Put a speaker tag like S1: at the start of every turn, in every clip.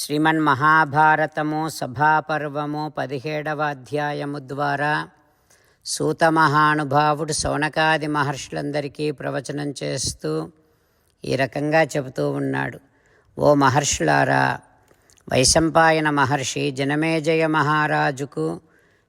S1: శ్రీమన్ మహాభారతము సభాపర్వము పదిహేడవ అధ్యాయము ద్వారా సూత మహానుభావుడు సౌనకాది మహర్షులందరికీ ప్రవచనం చేస్తూ ఈ రకంగా చెబుతూ ఉన్నాడు. ఓ మహర్షులారా వైశంపాయన మహర్షి జనమేజయ మహారాజుకు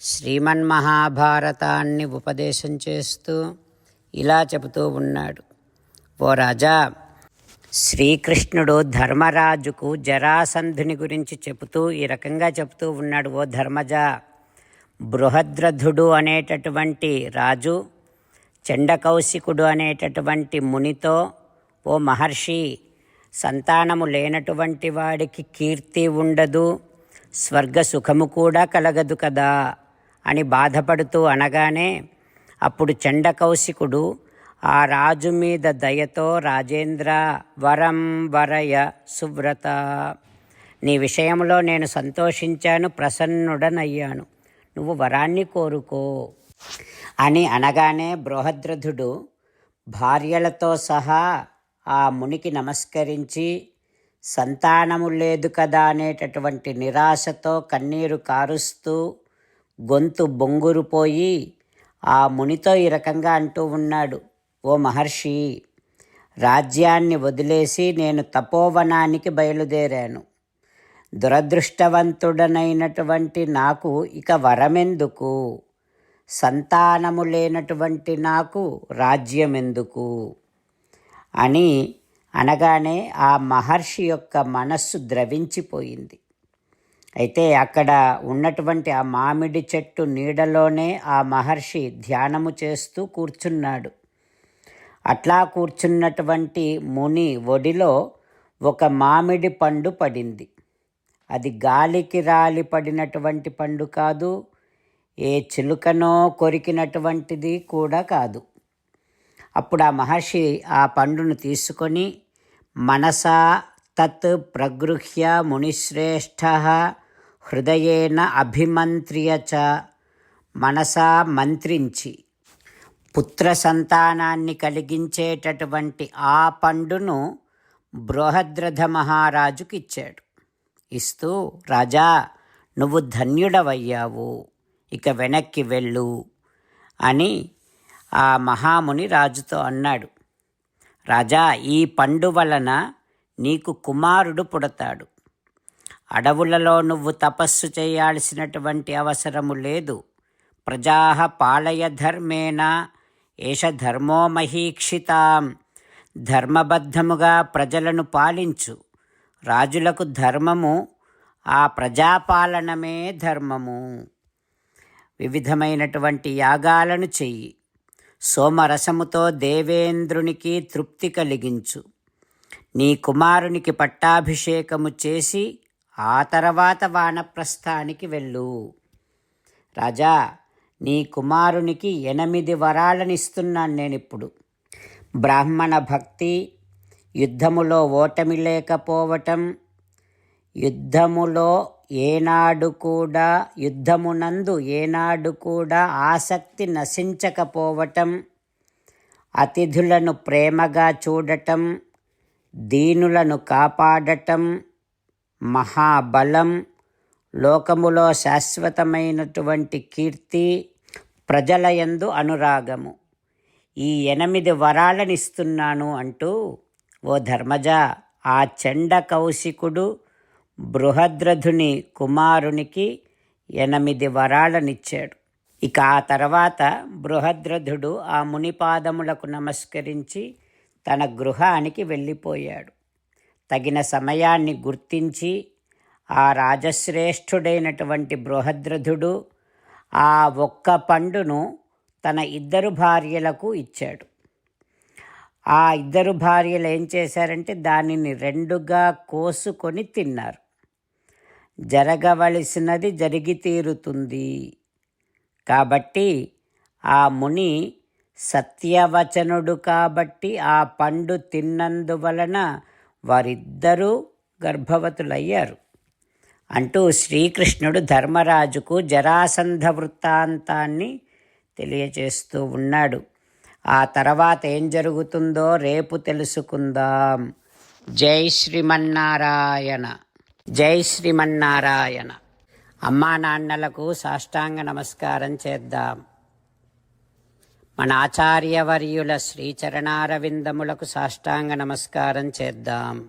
S1: శ్రీమన్ మహాభారతాన్ని ఉపదేశం చేస్తూ ఇలా చెబుతూ ఉన్నాడు. ఓ రాజా శ్రీకృష్ణుడు ధర్మరాజుకు జరాసంధుని గురించి చెబుతూ ఈ రకంగా చెబుతూ ఉన్నాడు ఓ ధర్మజ బృహద్రథుడు అనేటటువంటి రాజు చండకౌశికుడు అనేటటువంటి మునితో ఓ మహర్షి సంతానము లేనటువంటి వాడికి కీర్తి ఉండదు స్వర్గ సుఖము కూడా కలగదు కదా అని బాధపడుతూ అనగానే అప్పుడు చండకౌశికుడు ఆ రాజు మీద దయతో రాజేంద్ర వరం వరయ సువ్రత. నీ విషయంలో నేను సంతోషించాను ప్రసన్నుడనయ్యాను. నువ్వు వరాన్ని కోరుకో. అని అనగానే బృహద్రథుడు భార్యలతో సహా ఆ మునికి నమస్కరించి సంతానము లేదు కదా అనేటటువంటి నిరాశతో కన్నీరు కారుస్తూ గొంతు బొంగురుపోయి ఆ మునితో ఈ రకంగా అంటూ ఉన్నాడు. ఓ మహర్షి రాజ్యాన్ని వదిలేసి నేను తపోవనానికి బయలుదేరాను. దురదృష్టవంతుడనైనటువంటి నాకు ఇక వరమెందుకు? సంతానము లేనటువంటి నాకు రాజ్యమెందుకు? అని అనగానే ఆ మహర్షి యొక్క మనస్సు ద్రవించిపోయింది. అయితే అక్కడ ఉన్నటువంటి ఆ మామిడి చెట్టు నీడలోనే ఆ మహర్షి ధ్యానము చేస్తూ కూర్చున్నాడు. అట్లా కూర్చున్నటువంటి ముని ఒడిలో ఒక మామిడి పండు పడింది. అది గాలికి రాలి పడినటువంటి పండు కాదు ఏ చిలుకనో కొరికినటువంటిది కూడా కాదు. అప్పుడు ఆ మహర్షి ఆ పండును తీసుకొని మనసా తత్ ప్రగృహ్య మునిశ్రేష్ఠ హృదయేన అభిమంత్రియ చ మనసా మంత్రించి పుత్ర సంతానాన్ని కలిగించేటటువంటి ఆ పండును బృహద్రథ మహారాజుకి ఇచ్చాడు ఇస్తూ రాజా నువ్వు ధన్యుడవయ్యావు. ఇక వెనక్కి వెళ్ళు అని ఆ మహాముని రాజుతో అన్నాడు. రాజా ఈ పండు వలన నీకు కుమారుడు పుడతాడు. అడవులలో నువ్వు తపస్సు చేయాల్సినటువంటి అవసరము లేదు. ప్రజా పాలయ ధర్మేణ ఏష ధర్మో మహీక్షితాం. ధర్మబద్ధముగా ప్రజలను పాలించు. రాజులకు ధర్మము ఆ ప్రజాపాలనమే ధర్మము. వివిధమైనటువంటి యాగాలను చెయ్యి. సోమరసముతో దేవేంద్రునికి తృప్తి కలిగించు. నీ కుమారునికి పట్టాభిషేకము చేసి ఆ తర్వాత వానప్రస్థానికి వెళ్ళు. రాజా నీ కుమారునికి ఎనిమిది వరాలనిస్తున్నాను నేనిప్పుడు. బ్రాహ్మణ భక్తి యుద్ధములో ఓటమి లేకపోవటం యుద్ధములో ఏనాడు కూడా యుద్ధమునందు ఏనాడు కూడా ఆసక్తి నశించకపోవటం అతిథులను ప్రేమగా చూడటం దీనులను కాపాడటం మహాబలం లోకములో శాశ్వతమైనటువంటి కీర్తి ప్రజల యందు అనురాగము. ఈ ఎనిమిది వరాలనిస్తున్నాను అంటూ ఓ ధర్మజ ఆ చెండ కౌశికుడు బృహద్రథుని కుమారునికి ఎనిమిది వరాలనిచ్చాడు. ఇక ఆ తర్వాత బృహద్రథుడు ఆ మునిపాదములకు నమస్కరించి తన గృహానికి వెళ్ళిపోయాడు. తగిన సమయాన్ని గుర్తించి ఆ రాజశ్రేష్ఠుడైనటువంటి బృహద్రథుడు ఆ ఒక్క పండును తన ఇద్దరు భార్యలకు ఇచ్చాడు. ఆ ఇద్దరు భార్యలు ఏం చేశారంటే దానిని రెండుగా కోసుకొని తిన్నారు. జరగవలసినది జరిగి తీరుతుంది. కాబట్టి ఆ ముని సత్యవచనుడు కాబట్టి ఆ పండు తిన్నందువలన వారిద్దరూ గర్భవతులయ్యారు. అంటూ శ్రీకృష్ణుడు ధర్మరాజుకు జరాసంధ వృత్తాంతాన్ని తెలియచేస్తూ ఉన్నాడు. ఆ తర్వాత ఏం జరుగుతుందో రేపు తెలుసుకుందాం. జై శ్రీమన్నారాయణ. జై శ్రీమన్నారాయణ. అమ్మా నాన్నలకు సాష్టాంగ నమస్కారం చేద్దాం. మన ఆచార్యవర్యుల శ్రీచరణారవిందములకు సాష్టాంగ నమస్కారం చేద్దాం.